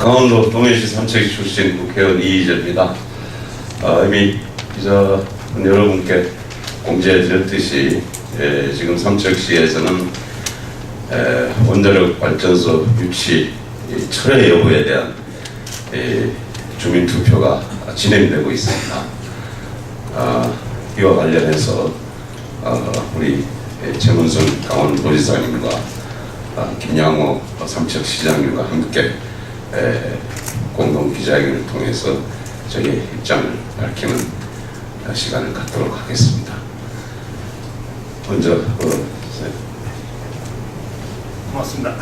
강원도 동해시 삼척시 출신 국회의원 이희재입니다. 어, 이미 저 여러분께 공지해 드렸듯이 예, 지금 삼척시에서는 에, 원자력 발전소 유치 이 철회 여부에 대한 이 주민 투표가 진행되고 있습니다. 아, 이와 관련해서 어, 우리 예, 최문순 강원도지사님과 아, 김양호 삼척시장님과 함께 에, 공동 기자회견을 통해서 저희 입장을 밝히는 아, 시간을 갖도록 하겠습니다. 먼저 어, 고맙습니다.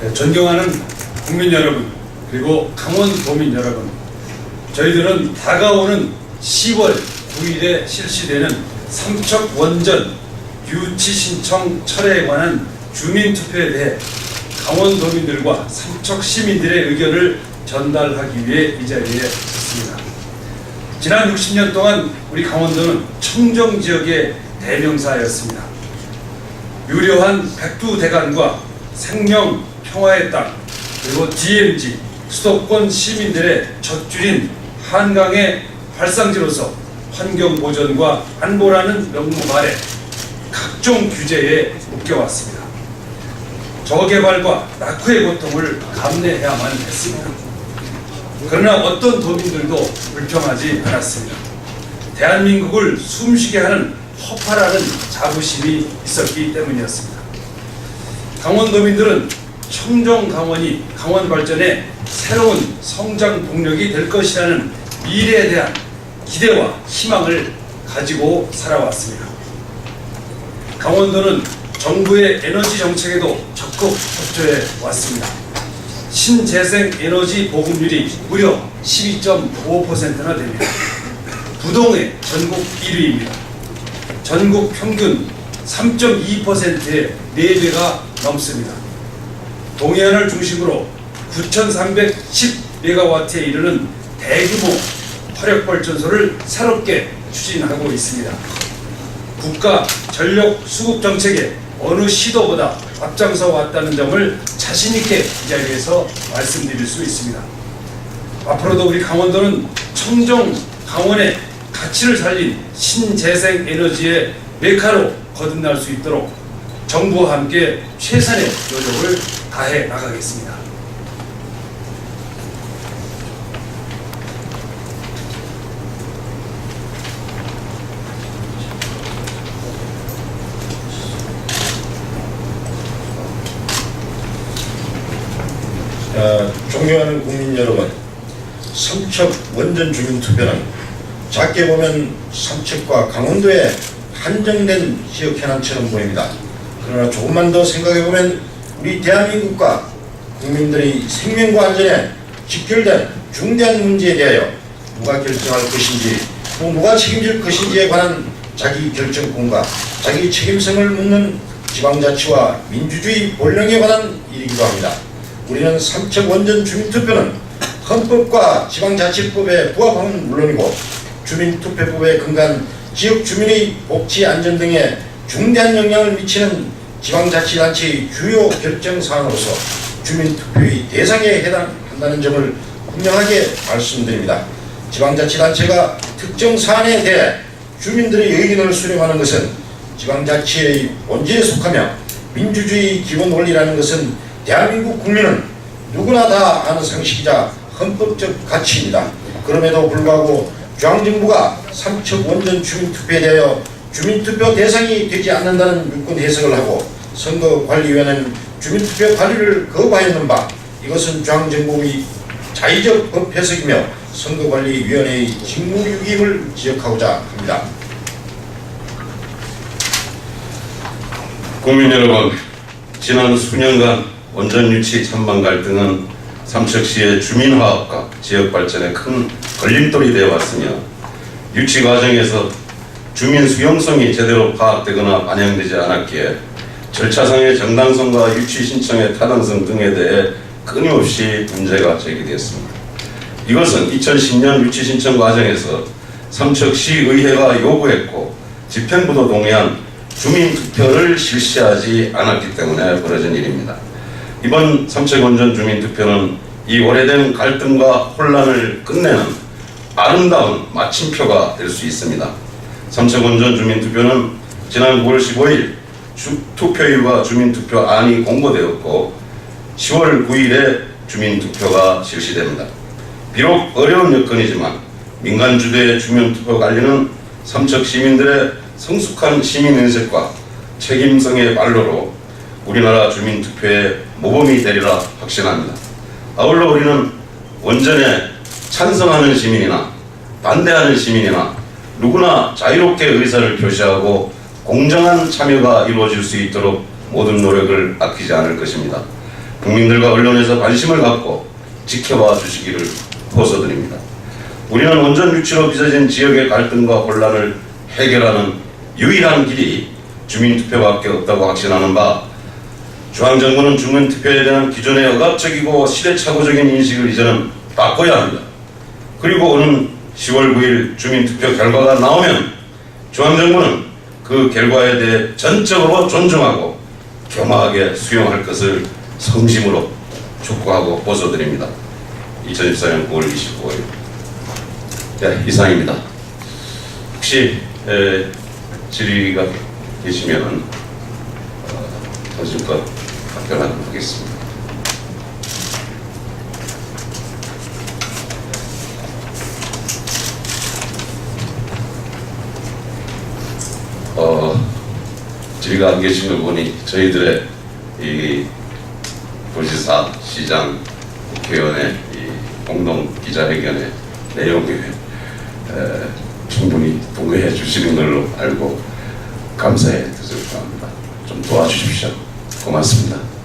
네, 존경하는 국민 여러분 그리고 강원 도민 여러분 저희들은 다가오는 10월 9일에 실시되는 삼척 원전 유치 신청 철회에 관한 주민투표에 대해 강원도민들과 삼척 시민들의 의견을 전달하기 위해 이 자리에 섰습니다. 지난 60년 동안 우리 강원도는 청정 지역의 대명사였습니다. 유려한 백두대간과 생명 평화의 땅 그리고 DMZ 수도권 시민들의 젖줄인 한강의 발상지로서 환경 보전과 안보라는 명목 아래 각종 규제에 묶여왔습니다. 저개발과 낙후의 고통을 감내해야만 했습니다. 그러나 어떤 도민들도 불평하지 않았습니다. 대한민국을 숨쉬게 하는 허파라는 자부심이 있었기 때문이었습니다. 강원도민들은 청정 강원이 강원 발전의 새로운 성장 동력이 될 것이라는 미래에 대한 기대와 희망을 가지고 살아왔습니다. 강원도는 정부의 에너지 정책에도 적극 협조해 왔습니다. 신재생 에너지 보급률이 무려 12.5%나 됩니다. 부동의 전국 1위입니다. 전국 평균 3.2%의 4배가 넘습니다. 동해안을 중심으로 9,310메가와트에 이르는 대규모 화력발전소를 새롭게 추진하고 있습니다. 국가 전력 수급 정책에 어느 시도보다 앞장서 왔다는 점을 자신 있게 이 자리에서 말씀드릴 수 있습니다. 앞으로도 우리 강원도는 청정 강원의 가치를 살린 신재생 에너지의 메카로 거듭날 수 있도록 정부와 함께 최선의 노력을 다해 나가겠습니다. 어, 존경하는 국민 여러분, 삼척 원전 주민 투표는 작게 보면 삼척과 강원도의 한정된 지역 현안처럼 보입니다. 그러나 조금만 더 생각해 보면 우리 대한민국과 국민들의 생명과 안전에 직결된 중대한 문제에 대하여 누가 결정할 것인지 또 누가 책임질 것인지에 관한 자기 결정권과 자기 책임성을 묻는 지방자치와 민주주의 본령에 관한 일이기도 합니다. 우리는 삼척 원전 주민투표는 헌법과 지방자치법에 부합함은 물론이고 주민투표법에 근간 지역 주민의 복지 안전 등에 중대한 영향을 미치는 지방자치단체의 주요 결정사항으로서 주민투표의 대상에 해당한다는 점을 분명하게 말씀드립니다. 지방자치단체가 특정 사안에 대해 주민들의 의견을 수렴하는 것은 지방자치의 본질에 속하며 민주주의 기본 원리라는 것은 대한민국 국민은 누구나 다 아는 상식이자 헌법적 가치입니다. 그럼에도 불구하고 중앙정부가 삼척 원전 주민투표에 대하여 주민투표 대상이 되지 않는다는 유권 해석을 하고 선거관리위원회는 주민투표 관리를 거부하였는 바 이것은 중앙정부의 자의적 법 해석이며 선거관리위원회의 직무유기임을 지적하고자 합니다. 국민 여러분, 지난 수년간 원전 유치 찬반 갈등은 삼척시의 주민화합과 지역 발전에 큰 걸림돌이 되어 왔으며 유치 과정에서 주민 수용성이 제대로 파악되거나 반영되지 않았기에 절차상의 정당성과 유치 신청의 타당성 등에 대해 끊임없이 문제가 제기되었습니다. 이것은 2010년 유치 신청 과정에서 삼척시의회가 요구했고 집행부도 동의한 주민 투표를 실시하지 않았기 때문에 벌어진 일입니다. 이번 삼척 원전 주민 투표는 이 오래된 갈등과 혼란을 끝내는 아름다운 마침표가 될 수 있습니다. 삼척 원전 주민 투표는 지난 9월 15일 주, 투표일과 주민 투표안이 공고되었고 10월 9일에 주민 투표가 실시됩니다. 비록 어려운 여건이지만 민간 주도의 주민 투표 관리는 삼척 시민들의 성숙한 시민 인식과 책임성의 발로로 우리나라 주민 투표의 모범이 되리라 확신합니다. 아울러 우리는 원전에 찬성하는 시민이나 반대하는 시민이나 누구나 자유롭게 의사를 표시하고 공정한 참여가 이루어질 수 있도록 모든 노력을 아끼지 않을 것입니다. 국민들과 언론에서 관심을 갖고 지켜봐 주시기를 호소드립니다. 우리는 원전 유치로 빚어진 지역의 갈등과 혼란을 해결하는 유일한 길이 주민투표밖에 없다고 확신하는 바 중앙정부는 주민투표에 대한 기존의 억압적이고 시대착오적인 인식을 이제는 바꿔야 합니다. 그리고 오는 10월 9일 주민투표 결과가 나오면 중앙정부는 그 결과에 대해 전적으로 존중하고 겸허하게 수용할 것을 성심으로 촉구하고 호소드립니다. 2014년 9월 25일 네, 이상입니다. 혹시 에, 질의가 계시면 어, 당신껏 답변하도록 하겠습니다. 어, 질의가 안 계신 걸 보니 저희들의 이 도지사, 시장, 국회의원의 이 공동 기자회견의 내용에 에, 충분히 동의해 주시는 걸로 알고 감사의 뜻을 표합니다. 좀 도와주십시오. 고맙습니다.